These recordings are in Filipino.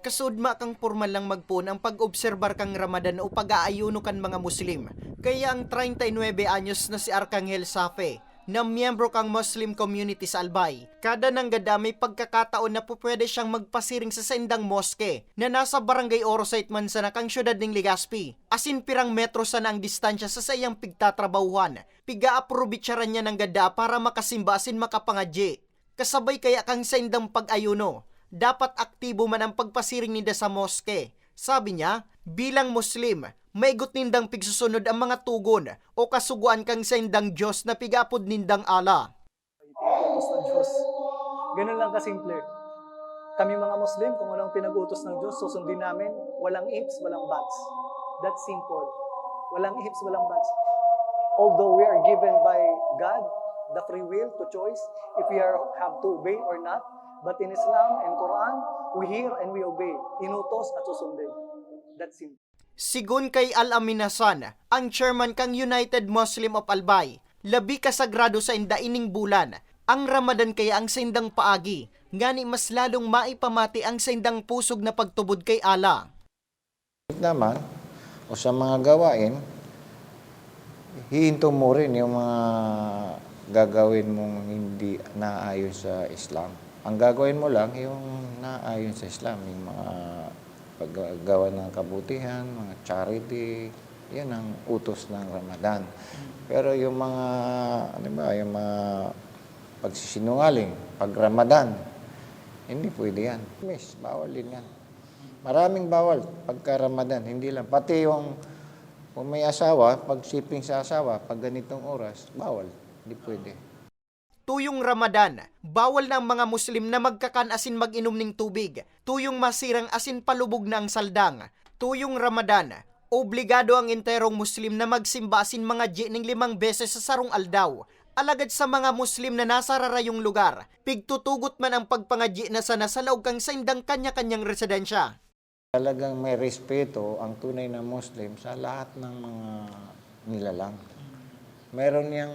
Kasudma kang formal lang magpun ang pag-obserbar kang Ramadan o pag-aayuno kan mga Muslim. Kaya ang 39 anyos na si Arcangel Safe na miyembro kang Muslim community sa Albay. Kada nang gada pagkakataon na po siyang magpasiring sa sendang moske na nasa barangay Orosite man sa nakang syudad ng Legazpi. Asin pirang metro sa na ang distansya sa sayang pigtatrabahuhan. Piga-aprobitsaran niya ng gada para makasimba asin makapangadye. Kasabay kaya kang sendang pag-ayuno dapat aktibo man ang pagpasiring ninda sa moske. Sabi niya, bilang Muslim, maigot nindang pigsusunod ang mga tugon o kasuguan kang sendang Diyos na pigapod nindang ala. Pinag-utos ng Diyos. Ganun lang kasimple. Kami mga Muslim, kung anong pinag-utos ng Diyos, susundin namin. Walang ifs, walang buts. That's simple. Walang ifs, walang buts. Although we are given by God the free will to choice if we are have to obey or not, but in Islam and Quran, we hear and we obey. Inutos at susundin. That's simple. Sigun kay Al-Amin Hasan, ang chairman kang United Muslim of Albay, labi kasagrado sa indaining bulan, ang Ramadan kaya ang sendang paagi, ngani mas lalong maipamati ang sendang pusog na pagtubod kay Allah. naman o sa mga gawain, hihinto mo rin yung mga gagawin mong hindi naayon sa Islam. Ang gagawin mo lang yung naayon sa Islam, yung mga paggawa ng kabutihan, mga charity, yan ang utos ng Ramadan. Pero yung mga, ano ba, yung mga pagsisinungaling, pag Ramadan, hindi pwede yan. Miss, bawal din yan. Maraming bawal pagka Ramadan, hindi lang. Pati yung kung may asawa, pag sa asawa, pag ganitong oras, bawal. Hindi pwede. Tuyong Ramadan, bawal na ang mga Muslim na magkakan asin mag-inom ng tubig. Tuyong masirang asin palubog na ang saldang. Tuyong Ramadan, obligado ang enterong Muslim na magsimba asin mga ji ng limang beses sa sarong aldaw. Alagad sa mga Muslim na nasa rarayong lugar, pigtutugot man ang pagpangadyi na sana sa laog kang saindang kanya-kanyang residensya. Talagang may respeto ang tunay na Muslim sa lahat ng mga nilalang. Meron niyang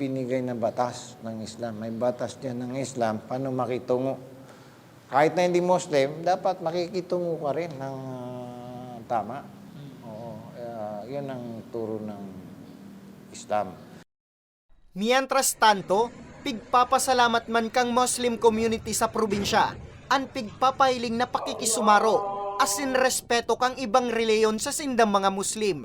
binigay na batas ng Islam. May batas diyan ng Islam paano makitungo. Kahit na hindi Muslim, dapat makikitungo ka rin ng ah, tama. Oo, ah, yan ang turo ng Islam. Mientras tanto, pigpapasalamat man kang Muslim community sa probinsya, ang pigpapahiling na pakikisumaro, asin respeto kang ibang reliyon sa sindang mga Muslim.